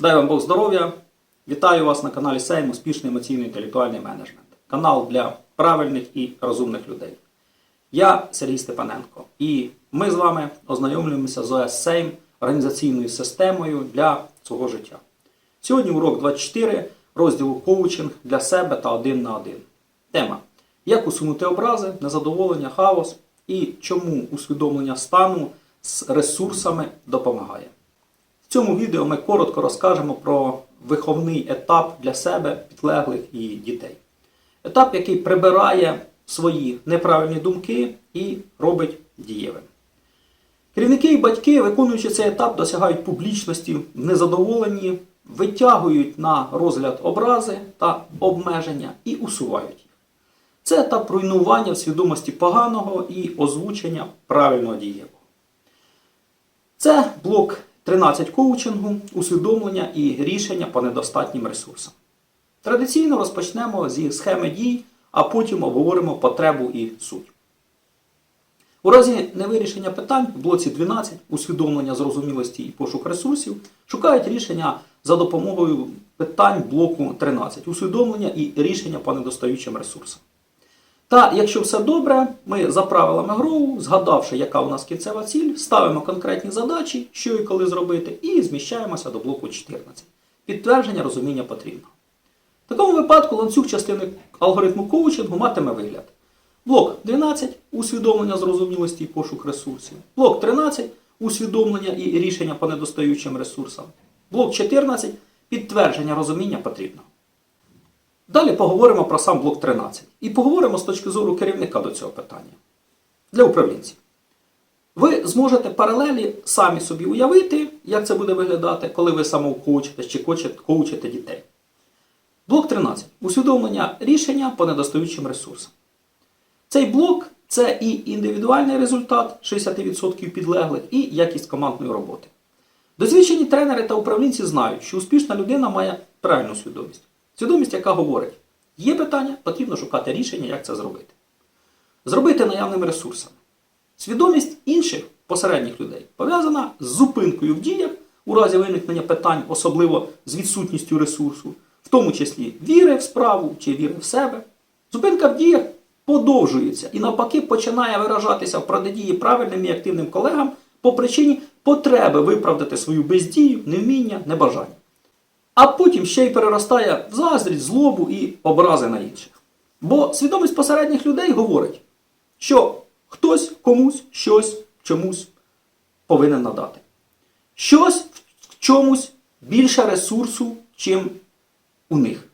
Дай вам Бог здоров'я. Вітаю вас на каналі Сейм Успішний емоційний інтелектуальний менеджмент. Канал для правильних і розумних людей. Я Сергій Степаненко, і ми з вами ознайомлюємося з ОС Сейм організаційною системою для свого життя. Сьогодні урок 24 розділу коучинг для себе та один на один. Тема: Як усунути образи, незадоволення, хаос і чому усвідомлення стану з ресурсами допомагає. В цьому відео ми коротко розкажемо про виховний етап для себе, підлеглих і дітей. Етап, який прибирає свої неправильні думки і робить дієвим. Керівники і батьки, виконуючи цей етап, досягають публічності, незадоволені, витягують на розгляд образи та обмеження і усувають їх. Це етап руйнування в свідомості поганого і озвучення правильного дієвого. Це блок 13 коучингу, усвідомлення і рішення по недостатнім ресурсам. Традиційно розпочнемо зі схеми дій, а потім обговоримо потребу і суть. У разі невирішення питань в блоці 12 усвідомлення зрозумілості і пошук ресурсів шукають рішення за допомогою питань блоку 13 усвідомлення і рішення по недостаючим ресурсам. Та якщо все добре, ми за правилами гроу, згадавши, яка у нас кінцева ціль, ставимо конкретні задачі, що і коли зробити, і зміщаємося до блоку 14. Підтвердження розуміння потрібно. В такому випадку ланцюг частини алгоритму коучингу матиме вигляд. Блок 12 усвідомлення зрозумілості і пошук ресурсів. Блок 13 усвідомлення і рішення по недостаючим ресурсам. Блок 14 підтвердження розуміння потрібно. Далі поговоримо про сам блок 13 і поговоримо з точки зору керівника до цього питання для управлінців. Ви зможете паралелі самі собі уявити, як це буде виглядати, коли ви самокоучите чи коучите дітей. Блок 13. Усвідомлення рішення по недостаючим ресурсам. Цей блок це і індивідуальний результат 60% підлеглих, і якість командної роботи. Досвідчені тренери та управлінці знають, що успішна людина має правильну свідомість. Свідомість, яка говорить, є питання, потрібно шукати рішення, як це зробити. Зробити наявними ресурсами. Свідомість інших посередніх людей пов'язана з зупинкою в діях у разі виникнення питань, особливо з відсутністю ресурсу, в тому числі віри в справу чи віри в себе. Зупинка в діях подовжується і навпаки починає виражатися в протидії правильним і активним колегам по причині потреби виправдати свою бездію, невміння, небажання. А потім ще й переростає в заздрість, злобу і образи на інших. Бо свідомість посередніх людей говорить, що хтось комусь щось чомусь повинен надати. Щось в чомусь більше ресурсу, чим у них.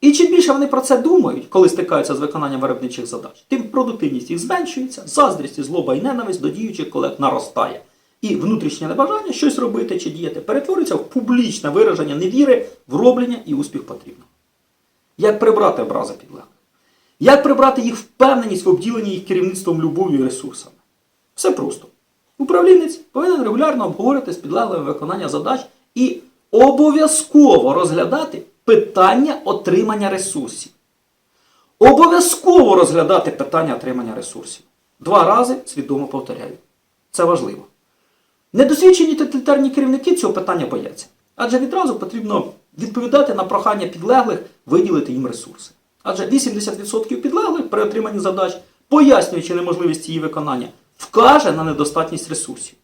І чим більше вони про це думають, коли стикаються з виконанням виробничих задач, тим продуктивність їх зменшується, заздрість, і злоба і ненависть до діючих колег наростає. І внутрішнє небажання щось робити чи діяти перетворюється в публічне вираження невіри в роблення і успіх потрібно. Як прибрати образи підлеглих? Як прибрати їх впевненість в обділенні їх керівництвом любов'ю і ресурсами? Все просто. Управлінець повинен регулярно обговорити з підлеглими виконання задач і обов'язково розглядати питання отримання ресурсів. Обов'язково розглядати питання отримання ресурсів. Два рази свідомо повторяю. Це важливо. Недосвідчені тоталітарні керівники цього питання бояться. Адже відразу потрібно відповідати на прохання підлеглих виділити їм ресурси. Адже 80% підлеглих при отриманні задач, пояснюючи неможливість її виконання, вкаже на недостатність ресурсів.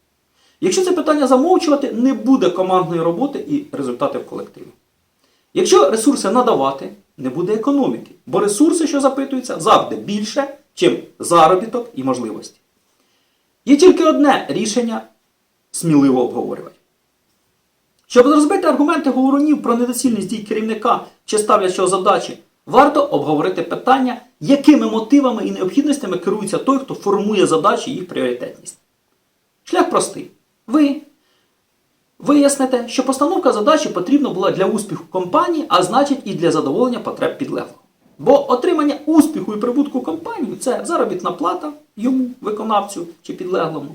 Якщо це питання замовчувати, не буде командної роботи і результатів колективі. Якщо ресурси надавати, не буде економіки, бо ресурси, що запитуються, завжди більше, чим заробіток і можливості. Є тільки одне рішення сміливо обговорювати. Щоб розбити аргументи говорунів про недоцільність дій керівника чи ставлячого задачі, варто обговорити питання, якими мотивами і необхідностями керується той, хто формує задачі і їх пріоритетність. Шлях простий. Ви виясните, що постановка задачі потрібна була для успіху компанії, а значить і для задоволення потреб підлеглого. Бо отримання успіху і прибутку компанії це заробітна плата йому, виконавцю чи підлеглому.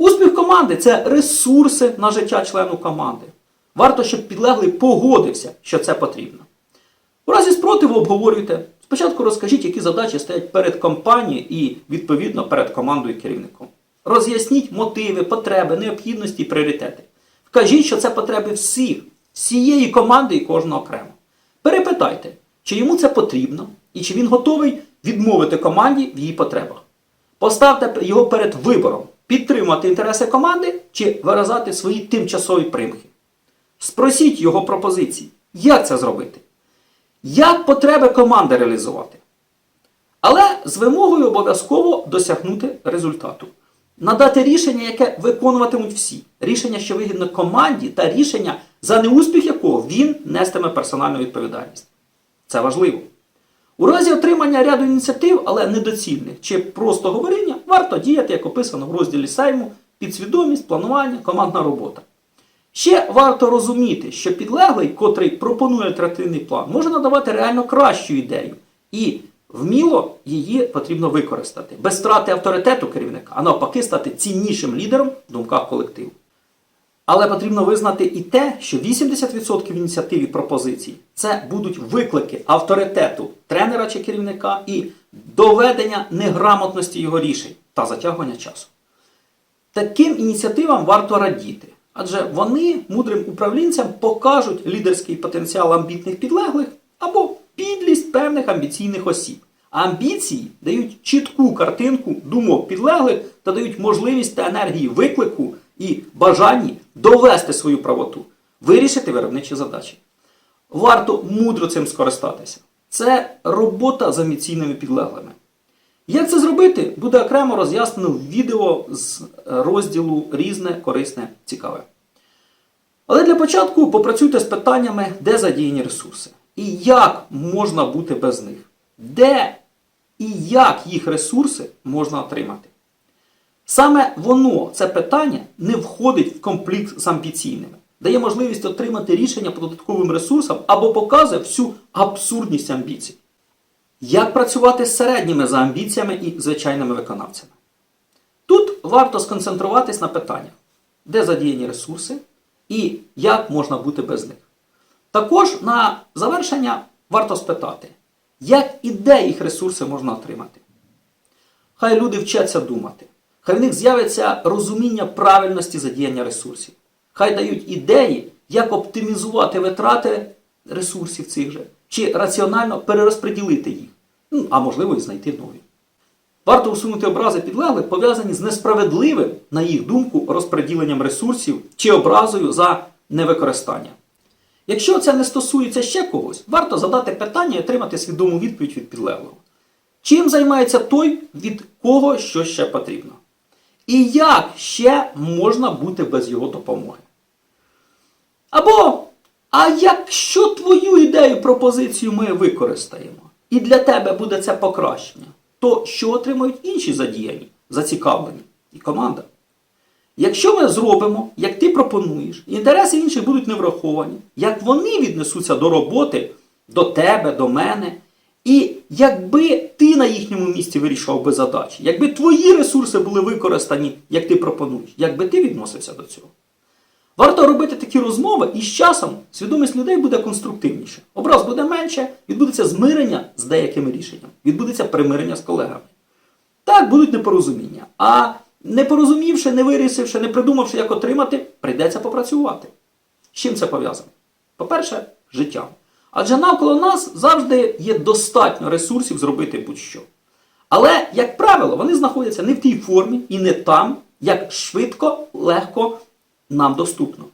Успіх команди це ресурси на життя члену команди. Варто, щоб підлеглий погодився, що це потрібно. У разі спротиву обговорюйте. Спочатку розкажіть, які задачі стоять перед компанією і, відповідно, перед командою керівником. Роз'ясніть мотиви, потреби, необхідності і пріоритети. Вкажіть, що це потреби всіх, всієї команди і кожного окремо. Перепитайте, чи йому це потрібно і чи він готовий відмовити команді в її потребах. Поставте його перед вибором підтримувати інтереси команди чи виразати свої тимчасові примхи. Спросіть його пропозиції, як це зробити, як потреби команди реалізувати. Але з вимогою обов'язково досягнути результату. Надати рішення, яке виконуватимуть всі. Рішення, що вигідно команді, та рішення, за неуспіх якого він нестиме персональну відповідальність. Це важливо. У разі отримання ряду ініціатив, але недоцільних чи просто говоріння, варто діяти, як описано в розділі Сейму, підсвідомість, планування, командна робота. Ще варто розуміти, що підлеглий, котрий пропонує альтернативний план, може надавати реально кращу ідею. І вміло її потрібно використати, без втрати авторитету керівника, а навпаки стати ціннішим лідером в думках колективу. Але потрібно визнати і те, що 80% ініціатив і пропозицій це будуть виклики авторитету тренера чи керівника і доведення неграмотності його рішень та затягування часу. Таким ініціативам варто радіти, адже вони мудрим управлінцям покажуть лідерський потенціал амбітних підлеглих або підлість певних амбіційних осіб. Амбіції дають чітку картинку думок підлеглих та дають можливість та енергії виклику і бажанні довести свою правоту, вирішити виробничі задачі. Варто мудро цим скористатися. Це робота з амбіційними підлеглими. Як це зробити, буде окремо роз'яснено в відео з розділу Різне, корисне, цікаве. Але для початку попрацюйте з питаннями, де задіяні ресурси і як можна бути без них, де і як їх ресурси можна отримати. Саме воно, це питання, не входить в конфлікт з амбіційними, дає можливість отримати рішення по додатковим ресурсам або показує всю абсурдність амбіцій. Як працювати з середніми за амбіціями і звичайними виконавцями? Тут варто сконцентруватись на питаннях, де задіяні ресурси і як можна бути без них. Також на завершення варто спитати, як і де їх ресурси можна отримати. Хай люди вчаться думати, хай в них з'явиться розуміння правильності задіяння ресурсів. Хай дають ідеї, як оптимізувати витрати ресурсів цих же, чи раціонально перерозподілити їх, ну, а можливо і знайти нові. Варто усунути образи підлеглих, пов'язані з несправедливим, на їх думку, розподіленням ресурсів чи образою за невикористання. Якщо це не стосується ще когось, варто задати питання і отримати свідому відповідь від підлеглого. Чим займається той, від кого що ще потрібно? І як ще можна бути без його допомоги? Або, а якщо твою ідею, пропозицію ми використаємо, і для тебе буде це покращення, то що отримують інші задіяні, зацікавлені і команда? Якщо ми зробимо, як ти пропонуєш, інтереси інших будуть не враховані, як вони віднесуться до роботи, до тебе, до мене, і якби ти на їхньому місці вирішував би задачі, якби твої ресурси були використані, як ти пропонуєш, як би ти відносився до цього. Варто робити такі розмови, і з часом свідомість людей буде конструктивніше. Образ буде менше, відбудеться змирення з деякими рішеннями, відбудеться примирення з колегами. Так, будуть непорозуміння. А не порозумівши, не вирішивши, не придумавши, як отримати, прийдеться попрацювати. З чим це пов'язано? По-перше, життям. Адже навколо нас завжди є достатньо ресурсів зробити будь-що. Але, як правило, вони знаходяться не в тій формі і не там, як швидко, легко нам доступно.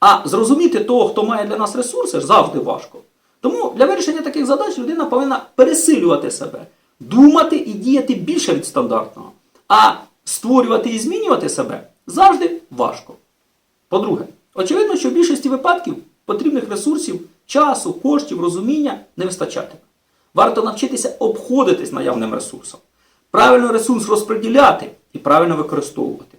А зрозуміти того, хто має для нас ресурси, завжди важко. Тому для вирішення таких задач людина повинна пересилювати себе, думати і діяти більше від стандартного. А створювати і змінювати себе завжди важко. По-друге, очевидно, що в більшості випадків потрібних ресурсів, часу, коштів, розуміння не вистачатиме. Варто навчитися обходитись наявним ресурсом, правильно ресурс розподіляти і правильно використовувати.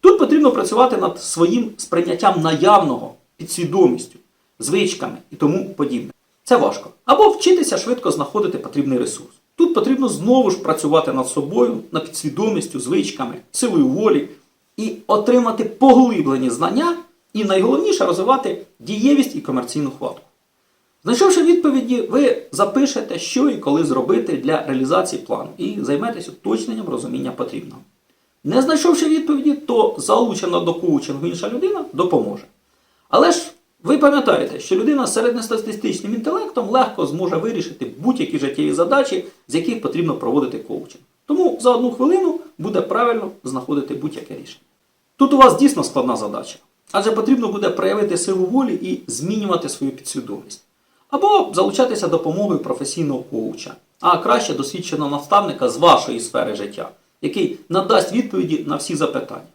Тут потрібно працювати над своїм сприйняттям наявного, підсвідомістю, звичками і тому подібне. Це важко. Або вчитися швидко знаходити потрібний ресурс. Тут потрібно знову ж працювати над собою, над підсвідомістю, звичками, силою волі і отримати поглиблені знання, і найголовніше розвивати дієвість і комерційну хватку. Знайшовши відповіді, ви запишете, що і коли зробити для реалізації плану, і займетесь уточненням розуміння потрібного. Не знайшовши відповіді, то залучена до коучингу інша людина допоможе. Але ж Ви пам'ятаєте, що людина з середньостатистичним інтелектом легко зможе вирішити будь-які життєві задачі, з яких потрібно проводити коучинг. Тому за одну хвилину буде правильно знаходити будь-яке рішення. Тут у вас дійсно складна задача, адже потрібно буде проявити силу волі і змінювати свою підсвідомість. Або залучатися допомогою професійного коуча, а краще досвідченого наставника з вашої сфери життя, який надасть відповіді на всі запитання.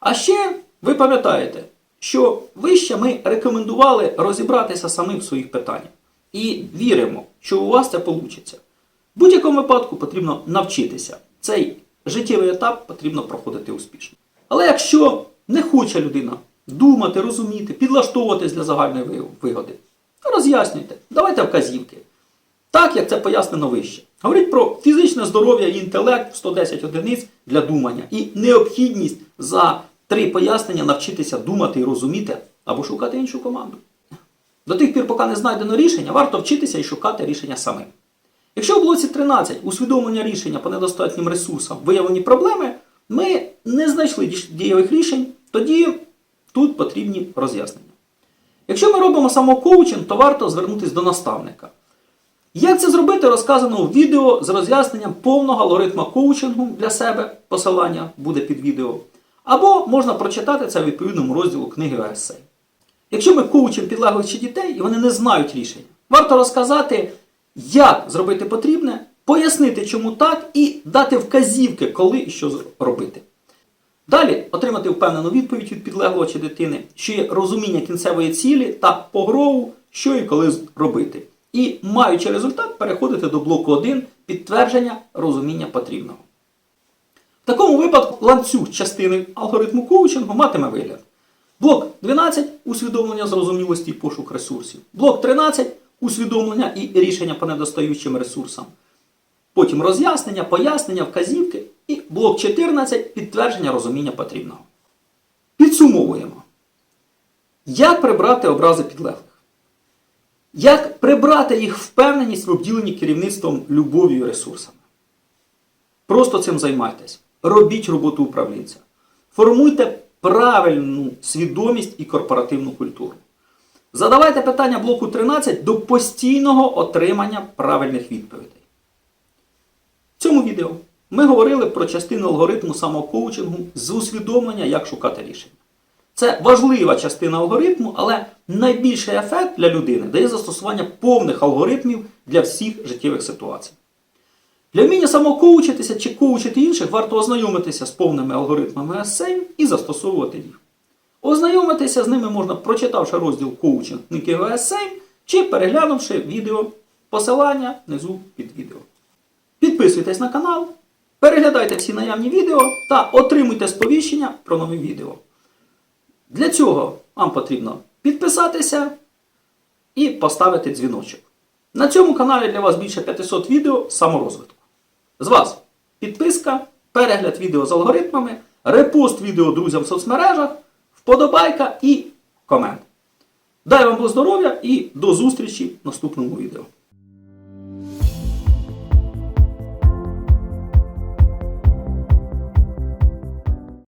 А ще ви пам'ятаєте, що вище ми рекомендували розібратися самим в своїх питаннях. І віримо, що у вас це вийде. В будь-якому випадку потрібно навчитися. Цей життєвий етап потрібно проходити успішно. Але якщо не хоче людина думати, розуміти, підлаштовуватись для загальної вигоди, то роз'яснюйте, давайте вказівки. Так, як це пояснено вище. Говорить про фізичне здоров'я і інтелект 110 одиниць для думання і необхідність за три пояснення навчитися думати і розуміти або шукати іншу команду. До тих пір, поки не знайдено рішення, варто вчитися і шукати рішення самим. Якщо в блоці 13 усвідомлення рішення по недостатнім ресурсам виявлені проблеми, ми не знайшли дієвих рішень, тоді тут потрібні роз'яснення. Якщо ми робимо самокоучинг, то варто звернутися до наставника. Як це зробити, розказано в відео з роз'ясненням повного алгоритма коучингу для себе. Посилання буде під відео. Або можна прочитати це в відповідному розділу книги ОССЕЙ. Якщо ми коучимо підлеглих дітей, і вони не знають рішення, варто розказати, як зробити потрібне, пояснити, чому так, і дати вказівки, коли і що робити. Далі отримати впевнену відповідь від підлеглого чи дитини, що є розуміння кінцевої цілі та погрову, що і коли робити. І, маючи результат, переходити до блоку 1 підтвердження розуміння потрібного. В такому випадку ланцюг частини алгоритму коучингу матиме вигляд. Блок 12 усвідомлення зрозумілості і пошук ресурсів. Блок 13 усвідомлення і рішення по недостаючим ресурсам. Потім роз'яснення, пояснення, вказівки і блок 14 підтвердження розуміння потрібного. Підсумовуємо. Як прибрати образи підлеглих? Як прибрати їх впевненість в обділенні керівництвом любов'ю і ресурсами? Просто цим займайтесь. Робіть роботу управлінця. Формуйте правильну свідомість і корпоративну культуру. Задавайте питання блоку 13 до постійного отримання правильних відповідей. В цьому відео ми говорили про частину алгоритму самокоучингу з усвідомлення, як шукати рішення. Це важлива частина алгоритму, але найбільший ефект для людини дає застосування повних алгоритмів для всіх життєвих ситуацій. Для вміння самокоучитися чи коучити інших варто ознайомитися з повними алгоритмами SEM і застосовувати їх. Ознайомитися з ними можна, прочитавши розділ коучинг книги SEM чи переглянувши відео посилання внизу під відео. Підписуйтесь на канал, переглядайте всі наявні відео та отримуйте сповіщення про нові відео. Для цього вам потрібно підписатися і поставити дзвіночок. На цьому каналі для вас більше 500 відео саморозвитку. З вас підписка, перегляд відео з алгоритмами, репост відео друзям в соцмережах, вподобайка і комент. Дай вам здоров'я і до зустрічі в наступному відео.